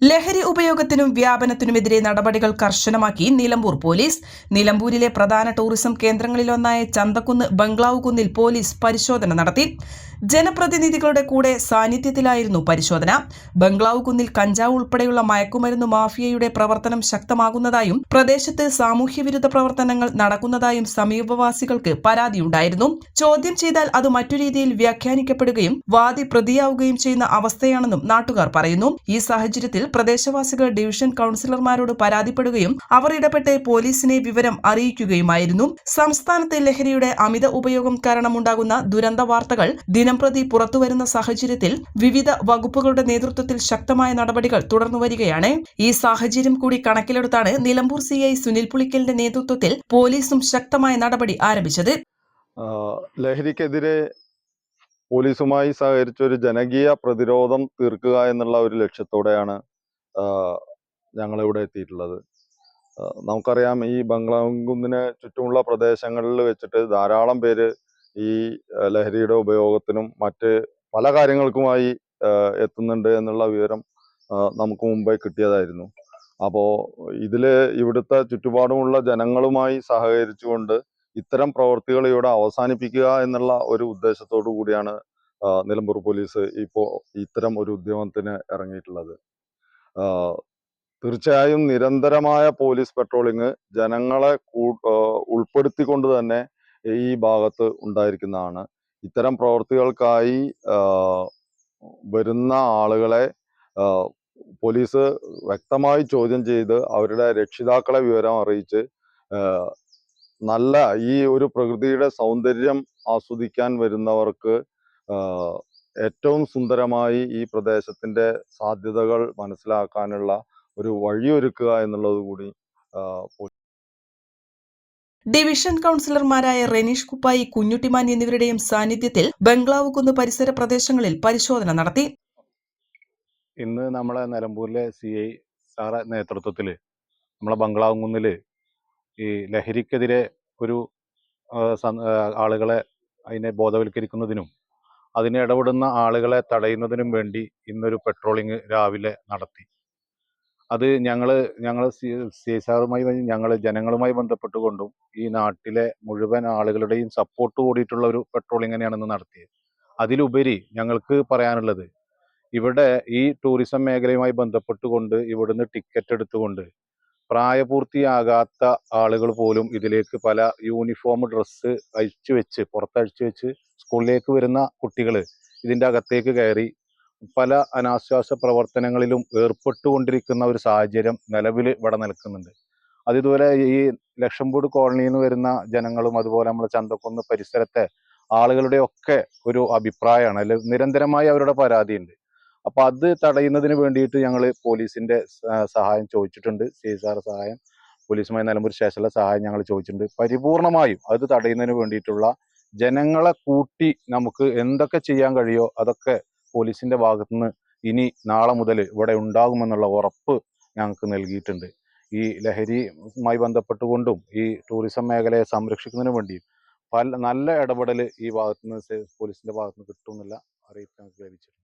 ലഹരി ഉപയോഗത്തിനും വ്യാപനത്തിനുമെതിരെ നടപടികൾ കർശനമാക്കി നിലമ്പൂർ പോലീസ്. നിലമ്പൂരിലെ പ്രധാന ടൂറിസം കേന്ദ്രങ്ങളിലൊന്നായ ചന്തക്കുന്ന് ബംഗ്ലാവ് കുന്നിൽ പോലീസ് പരിശോധന നടത്തി. ജനപ്രതിനിധികളുടെ കൂടെ സാന്നിധ്യത്തിലായിരുന്നു പരിശോധന. ബംഗ്ലാവ് കുന്നിൽ കഞ്ചാവ് ഉൾപ്പെടെയുള്ള മയക്കുമരുന്ന് മാഫിയയുടെ പ്രവർത്തനം ശക്തമാകുന്നതായും പ്രദേശത്ത് സാമൂഹ്യവിരുദ്ധ പ്രവർത്തനങ്ങൾ നടക്കുന്നതായും സമീപവാസികൾക്ക് പരാതിയുണ്ടായിരുന്നു. ചോദ്യം ചെയ്താൽ അത് മറ്റു രീതിയിൽ വ്യാഖ്യാനിക്കപ്പെടുകയും വാദി പ്രതിയാവുകയും ചെയ്യുന്ന അവസ്ഥയാണെന്നും നാട്ടുകാർ പറയുന്നു. ഈ സാഹചര്യത്തിൽ പ്രദേശവാസികൾ ഡിവിഷൻ കൌൺസിലർമാരോട് പരാതിപ്പെടുകയും അവർ ഇടപെട്ട് പോലീസിനെ വിവരം അറിയിക്കുകയുമായിരുന്നു. സംസ്ഥാനത്തെ ലഹരിയുടെ അമിത ഉപയോഗം കാരണമുണ്ടാകുന്ന ദുരന്ത വാർത്തകൾ ദിനംപ്രതി പുറത്തുവരുന്ന സാഹചര്യത്തിൽ വിവിധ വകുപ്പുകളുടെ നേതൃത്വത്തിൽ ശക്തമായ നടപടികൾ തുടർന്നു വരികയാണ്. ഈ സാഹചര്യം കൂടി കണക്കിലെടുത്താണ് നിലമ്പൂർ സി ഐ സുനിൽ പുളിക്കലിന്റെ നേതൃത്വത്തിൽ പോലീസും ശക്തമായ നടപടി ആരംഭിച്ചത്. ലഹരിക്കെതിരെ പോലീസുമായി സഹകരിച്ചൊരു ജനകീയ പ്രതിരോധം തീർക്കുക എന്നുള്ള ഒരു ലക്ഷ്യത്തോടെയാണ് ഞങ്ങൾ ഇവിടെ എത്തിയിട്ടുള്ളത്. നമുക്കറിയാം ഈ ബംഗ്ലാകുന്നിന് ചുറ്റുമുള്ള പ്രദേശങ്ങളിൽ വെച്ചിട്ട് ധാരാളം പേര് ഈ ലഹരിയുടെ ഉപയോഗത്തിനും മറ്റ് പല കാര്യങ്ങൾക്കുമായി എത്തുന്നുണ്ട് എന്നുള്ള വിവരം നമുക്ക് മുമ്പേ കിട്ടിയതായിരുന്നു. അപ്പോൾ ഇതിൽ ഇവിടുത്തെ ചുറ്റുപാടുമുള്ള ജനങ്ങളുമായി സഹകരിച്ചുകൊണ്ട് ഇത്തരം പ്രവൃത്തികൾ ഇവിടെ അവസാനിപ്പിക്കുക എന്നുള്ള ഒരു ഉദ്ദേശത്തോടു കൂടിയാണ് നിലമ്പൂർ പോലീസ് ഇപ്പോൾ ഇത്തരം ഒരു ഉദ്യമത്തിന് ഇറങ്ങിയിട്ടുള്ളത്. തീർച്ചയായും നിരന്തരമായ പോലീസ് പെട്രോളിങ് ജനങ്ങളെ ഉൾപ്പെടുത്തിക്കൊണ്ട് തന്നെ ഈ ഭാഗത്ത് ഉണ്ടായിരിക്കുന്നതാണ്. ഇത്തരം പ്രവൃത്തികൾക്കായി വരുന്ന ആളുകളെ പോലീസ് വ്യക്തമായി ചോദ്യം ചെയ്ത് അവരുടെ രക്ഷിതാക്കളെ വിവരം അറിയിച്ച് നല്ല ഈ ഒരു പ്രകൃതിയുടെ സൗന്ദര്യം ആസ്വദിക്കാൻ വരുന്നവർക്ക് ഏറ്റവും സുന്ദരമായി ഈ പ്രദേശത്തിന്റെ സാധ്യതകൾ മനസ്സിലാക്കാനുള്ള ഒരു വഴിയൊരുക്കുക എന്നുള്ളത് കൂടി ഡിവിഷൻ കൌൺസിലർമാരായ റെനീഷ് കുപ്പായി കുഞ്ഞുട്ടിമാൻ എന്നിവരുടെയും സാന്നിധ്യത്തിൽ ബംഗ്ലാവ് കുന്ന് പരിസര പ്രദേശങ്ങളിൽ പരിശോധന നടത്തി. ഇന്ന് നമ്മളെ നിലമ്പൂരിലെ സി ഐ സാറെ നേതൃത്വത്തിൽ നമ്മളെ ബംഗ്ലാവ് കുന്നിൽ ഈ ലഹരിക്കെതിരെ ഒരു ആളുകളെ അതിനെ ബോധവൽക്കരിക്കുന്നതിനും അതിനെ ഇടപെടുന്ന ആളുകളെ തടയുന്നതിനും വേണ്ടി ഇന്നൊരു പെട്രോളിങ് രാവിലെ നടത്തി. അത് ഞങ്ങൾ ഞങ്ങൾ സി എസ് ആറുമായി ഞങ്ങൾ ജനങ്ങളുമായി ബന്ധപ്പെട്ടുകൊണ്ടും ഈ നാട്ടിലെ മുഴുവൻ ആളുകളുടെയും സപ്പോർട്ട് കൂടിയിട്ടുള്ള ഒരു പെട്രോളിങ് തന്നെയാണ് ഇന്ന് നടത്തിയത്. അതിലുപരി ഞങ്ങൾക്ക് പറയാനുള്ളത് ഇവിടെ ഈ ടൂറിസം മേഖലയുമായി ബന്ധപ്പെട്ടുകൊണ്ട് ഇവിടുന്ന് ടിക്കറ്റ് എടുത്തുകൊണ്ട് പ്രായപൂർത്തിയാകാത്ത ആളുകൾ പോലും ഇതിലേക്ക് പല യൂണിഫോം ഡ്രസ്സ് അഴിച്ചു വെച്ച് പുറത്തഴിച്ചു വെച്ച് സ്കൂളിലേക്ക് വരുന്ന കുട്ടികൾ ഇതിന്റെ അകത്തേക്ക് കയറി പല അനാശ്വാസ പ്രവർത്തനങ്ങളിലും ഏർപ്പെട്ടുകൊണ്ടിരിക്കുന്ന ഒരു സാഹചര്യം നിലവിൽ ഇവിടെ നിൽക്കുന്നുണ്ട്. അത് ഈ ലക്ഷംപൂട് കോളനിയിൽ നിന്ന് വരുന്ന ജനങ്ങളും അതുപോലെ നമ്മുടെ ചന്തക്കുന്ന് പരിസരത്തെ ആളുകളുടെ ഒക്കെ ഒരു അഭിപ്രായമാണ്. അല്ലെ നിരന്തരമായി അവരുടെ പരാതിയുണ്ട്. അപ്പൊ അത് തടയുന്നതിന് വേണ്ടിയിട്ട് ഞങ്ങൾ പോലീസിന്റെ സഹായം ചോദിച്ചിട്ടുണ്ട്. സി എസ് ആർ സഹായം പോലീസുമായി നിലമ്പൂർ സ്റ്റേഷനിലെ സഹായം ഞങ്ങൾ ചോദിച്ചിട്ടുണ്ട്. പരിപൂർണമായും അത് തടയുന്നതിന് വേണ്ടിയിട്ടുള്ള ജനങ്ങളെ കൂട്ടി നമുക്ക് എന്തൊക്കെ ചെയ്യാൻ കഴിയോ അതൊക്കെ പോലീസിന്റെ ഭാഗത്തുനിന്ന് ഇനി നാളെ മുതൽ ഇവിടെ ഉണ്ടാകുമെന്നുള്ള ഉറപ്പ് ഞങ്ങൾക്ക് നൽകിയിട്ടുണ്ട്. ഈ ലഹരിയുമായി ബന്ധപ്പെട്ടുകൊണ്ടും ഈ ടൂറിസം മേഖലയെ സംരക്ഷിക്കുന്നതിന് വേണ്ടി പല നല്ല ഇടപെടൽ ഈ ഭാഗത്തുനിന്ന് പോലീസിന്റെ ഭാഗത്തുനിന്ന് കിട്ടുമെന്നുള്ള അറിയിപ്പ് ഞങ്ങൾക്ക് ലഭിച്ചിട്ടുണ്ട്.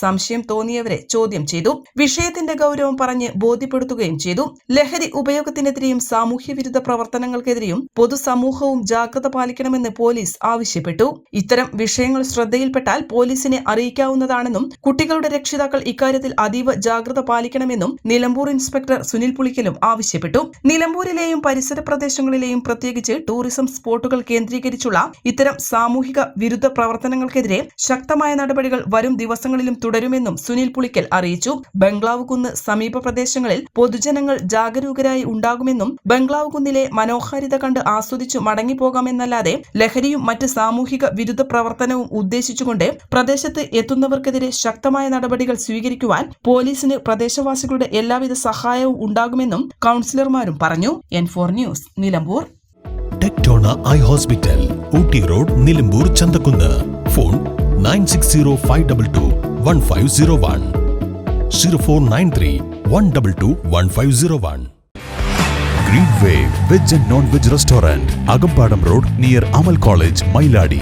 സംശയം തോന്നിയവരെ ചോദ്യം ചെയ്തു. വിഷയത്തിന്റെ ഗൗരവം പറഞ്ഞ് ബോധ്യപ്പെടുത്തുകയും ചെയ്തു. ലഹരി ഉപയോഗത്തിനെതിരെയും സാമൂഹ്യവിരുദ്ധ പ്രവർത്തനങ്ങൾക്കെതിരെയും പൊതുസമൂഹവും ജാഗ്രത പാലിക്കണമെന്ന് പോലീസ് ആവശ്യപ്പെട്ടു. ഇത്തരം വിഷയങ്ങൾ ശ്രദ്ധയിൽപ്പെട്ടാൽ പോലീസിനെ അറിയിക്കാവുന്നതാണെന്നും കുട്ടികളുടെ രക്ഷിതാക്കൾ ഇക്കാര്യത്തിൽ അതീവ ജാഗ്രത പാലിക്കണമെന്നും നിലമ്പൂർ ഇൻസ്പെക്ടർ സുനിൽ പുളിക്കലും ആവശ്യപ്പെട്ടു. നിലമ്പൂരിലെയും പരിസര പ്രദേശങ്ങളിലെയും പ്രത്യേകിച്ച് ടൂറിസം സ്പോട്ടുകൾ കേന്ദ്രീകരിച്ചുള്ള ഇത്തരം സാമൂഹിക വിരുദ്ധ പ്രവർത്തനങ്ങൾക്കെതിരെ ശക്തമായ നടപടികൾ വരും ദിവസങ്ങളിലും തുടരുമെന്നും സുനിൽ പുളിക്കൽ അറിയിച്ചു. ബംഗ്ലാവ് കുന്ന് സമീപ പ്രദേശങ്ങളിൽ പൊതുജനങ്ങൾ ജാഗരൂകരായി ഉണ്ടാകുമെന്നും ബംഗ്ലാവ് കുന്നിലെ മനോഹാരിത കണ്ട് ആസ്വദിച്ചു മടങ്ങിപ്പോകാമെന്നല്ലാതെ ലഹരിയും മറ്റ് സാമൂഹിക വിരുദ്ധ പ്രവർത്തനവും ഉദ്ദേശിച്ചുകൊണ്ട് പ്രദേശത്ത് എത്തുന്നവർക്കെതിരെ ശക്തമായ നടപടികൾ സ്വീകരിക്കുവാൻ പോലീസിന് പ്രദേശവാസികളുടെ എല്ലാവിധ സഹായവും ഉണ്ടാകുമെന്നും കൌൺസിലർമാരും പറഞ്ഞു. N four news Nilambur. Tectona eye hospital Ooty road Nilambur Chanthakkunnu. Phone nine six zero five double two. One five zero one zero four nine three one double two one five zero one green wave veg and non veg restaurant Akampadam road near Amal college Mailadi